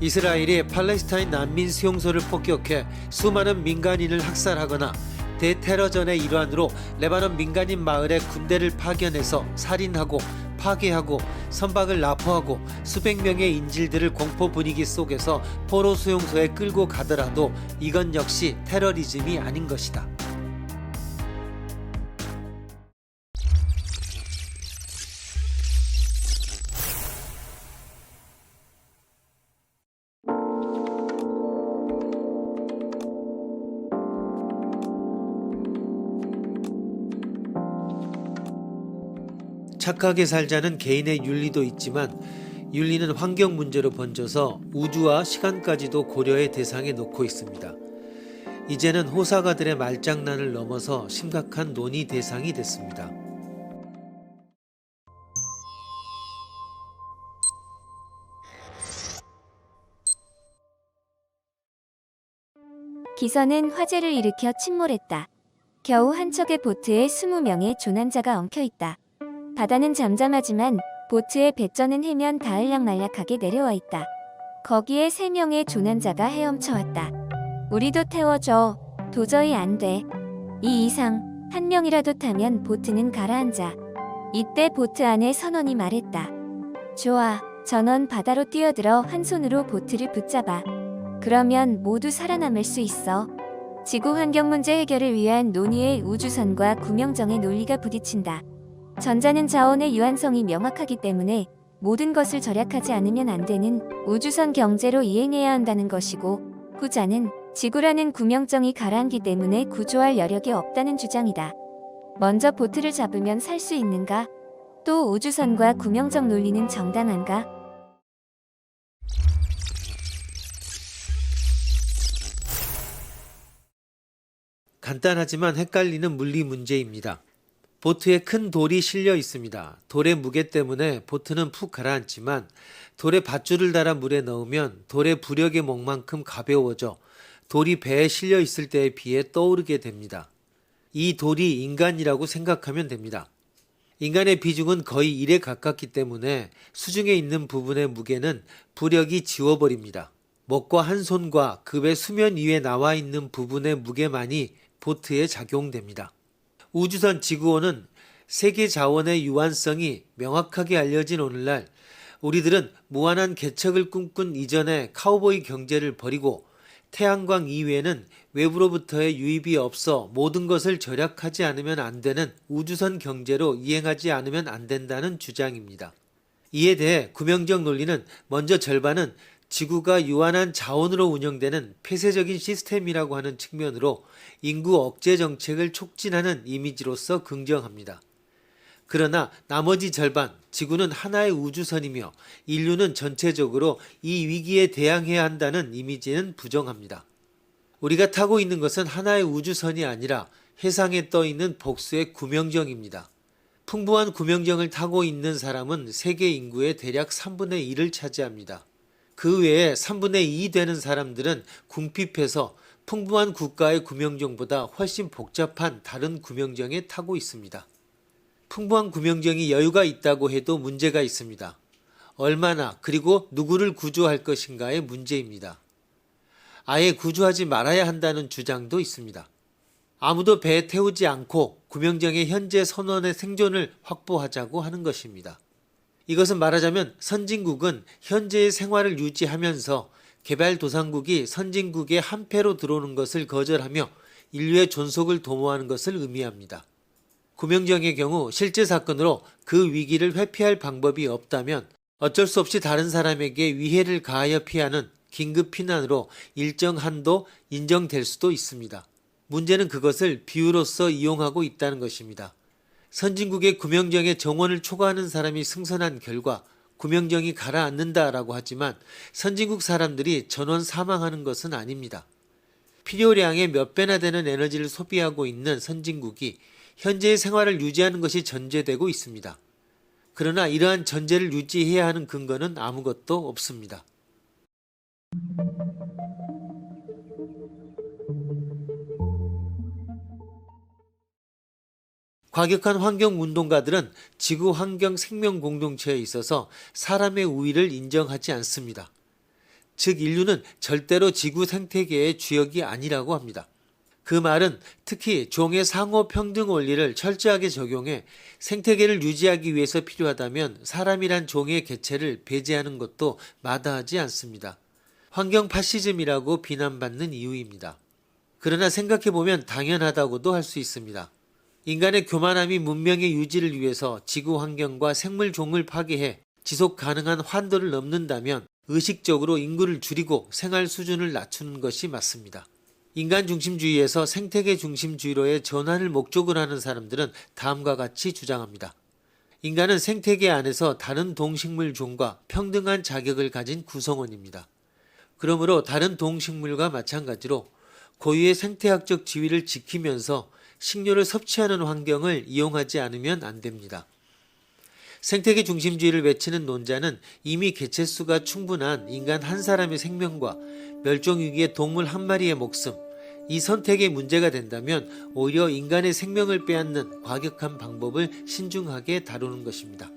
이스라엘이 팔레스타인 난민 수용소를 폭격해 수많은 민간인을 학살하거나 대테러전의 일환으로 레바논 민간인 마을에 군대를 파견해서 살인하고 파괴하고 선박을 납포하고 수백 명의 인질들을 공포 분위기 속에서 포로 수용소에 끌고 가더라도 이건 역시 테러리즘이 아닌 것이다. 착하게 살자는 개인의 윤리도 있지만 윤리는 환경 문제로 번져서 우주와 시간까지도 고려의 대상에 놓고 있습니다. 이제는 호사가들의 말장난을 넘어서 심각한 논의 대상이 됐습니다. 기선은 화재를 일으켜 침몰했다. 겨우 한 척의 보트에 20명의 조난자가 엉켜 있다. 바다는 잠잠하지만 보트의 배전은 해면 다을락말락하게 내려와 있다. 거기에 세 명의 조난자가 헤엄쳐 왔다. 우리도 태워줘. 도저히 안 돼. 이 이상 한 명이라도 타면 보트는 가라앉아. 이때 보트 안에 선원이 말했다. 좋아. 전원 바다로 뛰어들어 한 손으로 보트를 붙잡아. 그러면 모두 살아남을 수 있어. 지구 환경 문제 해결을 위한 논의의 우주선과 구명정의 논리가 부딪힌다. 전자는 자원의 유한성이 명확하기 때문에 모든 것을 절약하지 않으면 안 되는 우주선 경제로 이행해야 한다는 것이고, 후자는 지구라는 구명정이 가라앉기 때문에 구조할 여력이 없다는 주장이다. 먼저 보트를 잡으면 살 수 있는가? 또 우주선과 구명정 논리는 정당한가? 간단하지만 헷갈리는 물리 문제입니다. 보트에 큰 돌이 실려 있습니다. 돌의 무게 때문에 보트는 푹 가라앉지만 돌에 밧줄을 달아 물에 넣으면 돌의 부력의 목만큼 가벼워져 돌이 배에 실려 있을 때에 비해 떠오르게 됩니다. 이 돌이 인간이라고 생각하면 됩니다. 인간의 비중은 거의 1에 가깝기 때문에 수중에 있는 부분의 무게는 부력이 지워버립니다. 먹과 한 손과 급의 수면 위에 나와 있는 부분의 무게만이 보트에 작용됩니다. 우주선 지구온은 세계 자원의 유한성이 명확하게 알려진 오늘날 우리들은 무한한 개척을 꿈꾼 이전의 카우보이 경제를 버리고 태양광 이외에는 외부로부터의 유입이 없어 모든 것을 절약하지 않으면 안 되는 우주선 경제로 이행하지 않으면 안 된다는 주장입니다. 이에 대해 구명적 논리는 먼저 절반은 지구가 유한한 자원으로 운영되는 폐쇄적인 시스템이라고 하는 측면으로 인구 억제 정책을 촉진하는 이미지로서 긍정합니다. 그러나 나머지 절반, 지구는 하나의 우주선이며 인류는 전체적으로 이 위기에 대항해야 한다는 이미지는 부정합니다. 우리가 타고 있는 것은 하나의 우주선이 아니라 해상에 떠 있는 복수의 구명정입니다. 풍부한 구명정을 타고 있는 사람은 세계 인구의 대략 3분의 1을 차지합니다. 그 외에 3분의 2 되는 사람들은 궁핍해서 풍부한 국가의 구명정보다 훨씬 복잡한 다른 구명정에 타고 있습니다. 풍부한 구명정이 여유가 있다고 해도 문제가 있습니다. 얼마나 그리고 누구를 구조할 것인가의 문제입니다. 아예 구조하지 말아야 한다는 주장도 있습니다. 아무도 배에 태우지 않고 구명정의 현재 선원의 생존을 확보하자고 하는 것입니다. 이것은 말하자면 선진국은 현재의 생활을 유지하면서 개발도상국이 선진국의 한패로 들어오는 것을 거절하며 인류의 존속을 도모하는 것을 의미합니다. 구명정의 경우 실제 사건으로 그 위기를 회피할 방법이 없다면 어쩔 수 없이 다른 사람에게 위해를 가하여 피하는 긴급 피난으로 일정 한도 인정될 수도 있습니다. 문제는 그것을 비유로서 이용하고 있다는 것입니다. 선진국의 구명정에 정원을 초과하는 사람이 승선한 결과 구명정이 가라앉는다라고 하지만 선진국 사람들이 전원 사망하는 것은 아닙니다. 필요량의 몇 배나 되는 에너지를 소비하고 있는 선진국이 현재의 생활을 유지하는 것이 전제되고 있습니다. 그러나 이러한 전제를 유지해야 하는 근거는 아무것도 없습니다. 과격한 환경 운동가들은 지구 환경 생명 공동체에 있어서 사람의 우위를 인정하지 않습니다. 즉 인류는 절대로 지구 생태계의 주역이 아니라고 합니다. 그 말은 특히 종의 상호 평등 원리를 철저하게 적용해 생태계를 유지하기 위해서 필요하다면 사람이란 종의 개체를 배제하는 것도 마다하지 않습니다. 환경 파시즘이라고 비난받는 이유입니다. 그러나 생각해보면 당연하다고도 할 수 있습니다. 인간의 교만함이 문명의 유지를 위해서 지구 환경과 생물 종을 파괴해 지속 가능한 환도를 넘는다면 의식적으로 인구를 줄이고 생활 수준을 낮추는 것이 맞습니다. 인간 중심주의에서 생태계 중심주의로의 전환을 목적으로 하는 사람들은 다음과 같이 주장합니다. 인간은 생태계 안에서 다른 동식물 종과 평등한 자격을 가진 구성원입니다. 그러므로 다른 동식물과 마찬가지로 고유의 생태학적 지위를 지키면서 식료를 섭취하는 환경을 이용하지 않으면 안 됩니다. 생태계 중심주의를 외치는 논자는 이미 개체수가 충분한 인간 한 사람의 생명과 멸종위기의 동물 한 마리의 목숨, 이 선택의 문제가 된다면 오히려 인간의 생명을 빼앗는 과격한 방법을 신중하게 다루는 것입니다.